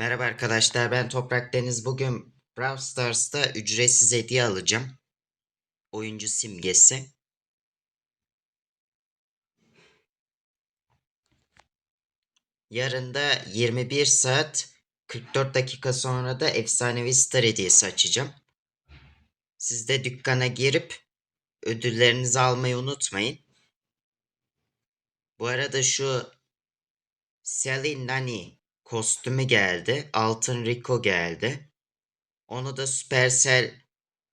Merhaba arkadaşlar ben Toprak Deniz. Bugün Brawl Stars'ta ücretsiz hediye alacağım. Oyuncu simgesi. Yarın da 21 saat 44 dakika sonra da efsanevi star hediyesi açacağım. Siz de dükkana girip ödüllerinizi almayı unutmayın. Bu arada şu Sally Nani kostümü geldi. Altın Rico geldi. Onu da Supercell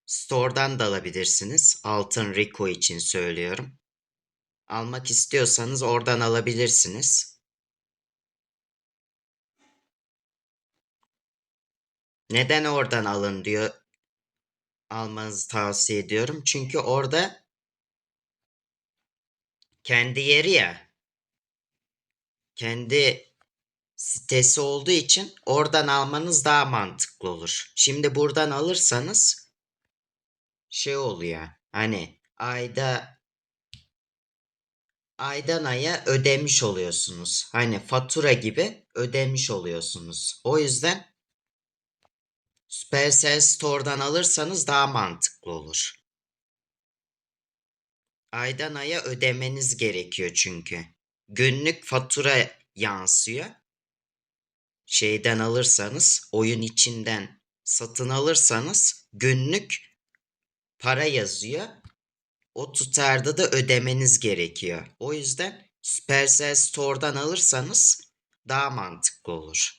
Store'dan da alabilirsiniz. Altın Rico için söylüyorum. Almak istiyorsanız oradan alabilirsiniz. Neden oradan alın diyor. Almanızı tavsiye ediyorum. Çünkü orada kendi yeri ya. Kendi sitesi olduğu için oradan almanız daha mantıklı olur. Şimdi buradan alırsanız şey oluyor. Hani ayda aydan aya ödemiş oluyorsunuz. Hani fatura gibi ödemiş oluyorsunuz. O yüzden Supercell Store'dan alırsanız daha mantıklı olur. Aydan aya ödemeniz gerekiyor çünkü. Günlük fatura yansıyor. Şeyden alırsanız, oyun içinden satın alırsanız günlük para yazıyor. O tutarda da ödemeniz gerekiyor. O yüzden Supercell Store'dan alırsanız daha mantıklı olur.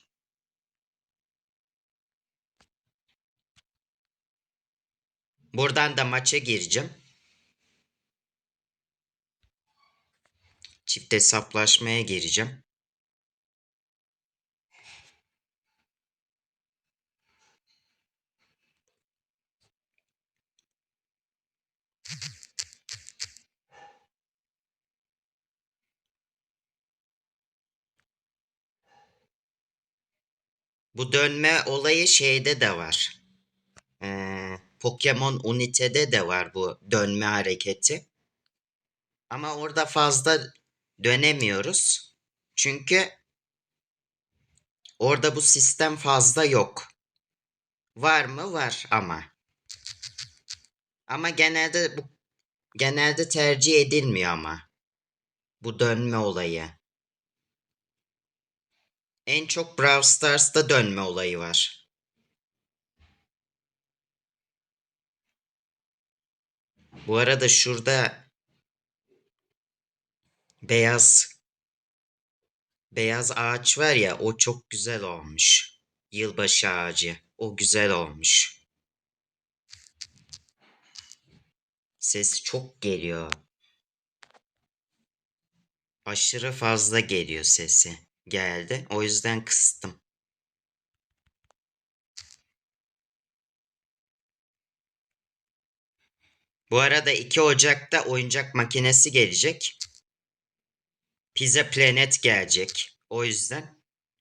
Buradan da maça gireceğim. Çift hesaplaşmaya gireceğim. Bu dönme olayı şeyde de var. Ee, Pokemon Unity'de de var bu dönme hareketi. Ama orada fazla dönemiyoruz. Çünkü orada bu sistem fazla yok. Var mı? Var ama. Ama genelde bu genelde tercih edilmiyor ama. Bu dönme olayı. En çok Brawl Stars'ta dönme olayı var. Bu arada şurada beyaz beyaz ağaç var ya o çok güzel olmuş. Yılbaşı ağacı. O güzel olmuş. Ses çok geliyor. Aşırı fazla geliyor sesi. Geldi. O yüzden kıstım. Bu arada 2 Ocak'ta oyuncak makinesi gelecek. Pizza Planet gelecek. O yüzden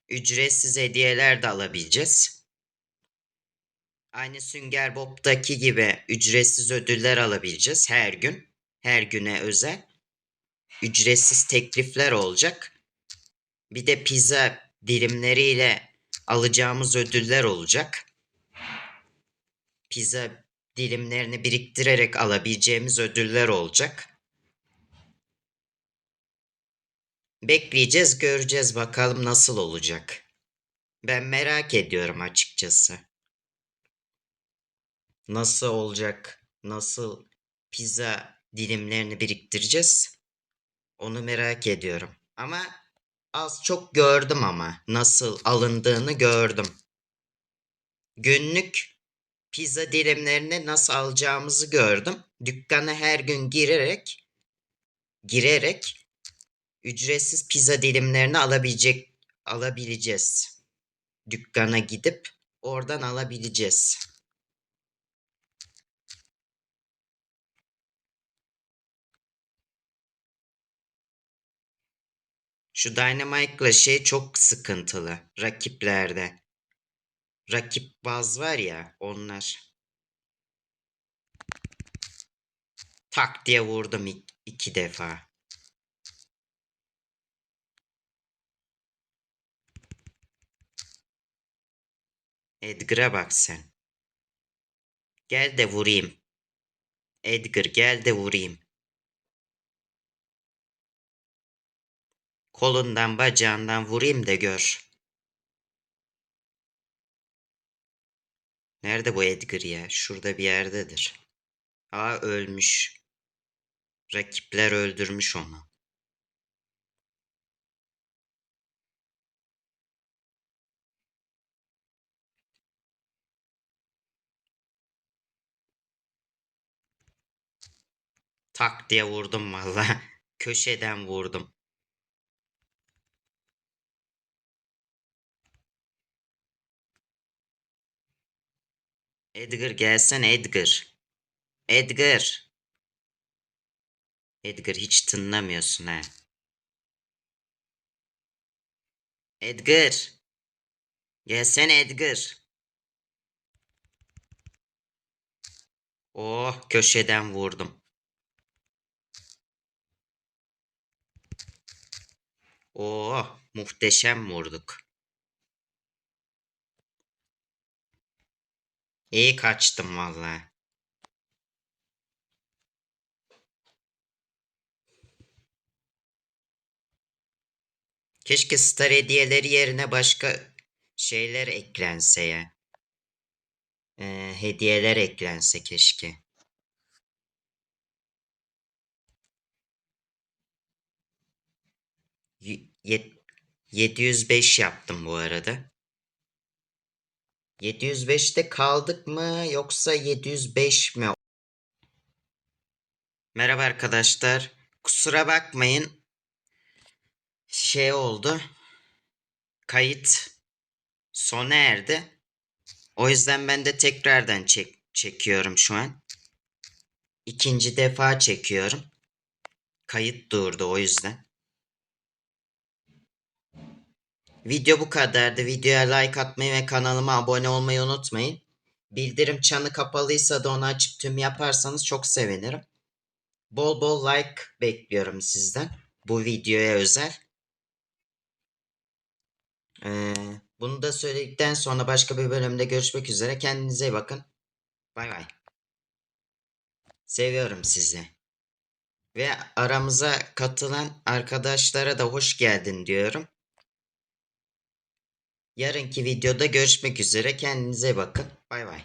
ücretsiz hediyeler de alabileceğiz. Aynı Sünger Bob'taki gibi ücretsiz ödüller alabileceğiz her gün. Her güne özel. Ücretsiz teklifler olacak. Bir de pizza dilimleriyle alacağımız ödüller olacak. Pizza dilimlerini biriktirerek alabileceğimiz ödüller olacak. Bekleyeceğiz, göreceğiz bakalım nasıl olacak. Ben merak ediyorum açıkçası. Nasıl olacak? Nasıl pizza dilimlerini biriktireceğiz? Onu merak ediyorum. Ama az çok gördüm ama nasıl alındığını gördüm. Günlük pizza dilimlerini nasıl alacağımızı gördüm. Dükkana her gün girerek girerek ücretsiz pizza dilimlerini alabilecek alabileceğiz. Dükkana gidip oradan alabileceğiz. Şu Dynamite'la şey çok sıkıntılı rakiplerde. Rakip baz var ya onlar. Tak diye vurdum iki defa. Edgar'a bak sen. Gel de vurayım. Edgar gel de vurayım. Kolundan bacağından vurayım da gör. Nerede bu Edgar ya? Şurada bir yerdedir. Aa ölmüş. Rakipler öldürmüş onu. Tak diye vurdum valla. Köşeden vurdum. Edgar gelsen Edgar. Edgar. Edgar hiç tınlamıyorsun ha. Edgar. Gelsene Edgar. Oh köşeden vurdum. Oh muhteşem vurduk. İyi kaçtım vallahi. Keşke star hediyeleri yerine başka şeyler eklense ya. Ee, hediyeler eklense keşke. Y- yet- 705 yaptım bu arada. 705'te kaldık mı yoksa 705 mi? Merhaba arkadaşlar. Kusura bakmayın. Şey oldu. Kayıt sona erdi. O yüzden ben de tekrardan çek çekiyorum şu an. İkinci defa çekiyorum. Kayıt durdu o yüzden. Video bu kadardı. Videoya like atmayı ve kanalıma abone olmayı unutmayın. Bildirim çanı kapalıysa da onu açıp tüm yaparsanız çok sevinirim. Bol bol like bekliyorum sizden. Bu videoya özel. Ee, bunu da söyledikten sonra başka bir bölümde görüşmek üzere. Kendinize iyi bakın. Bay bay. Seviyorum sizi. Ve aramıza katılan arkadaşlara da hoş geldin diyorum. Yarınki videoda görüşmek üzere. Kendinize bakın. Bay bay.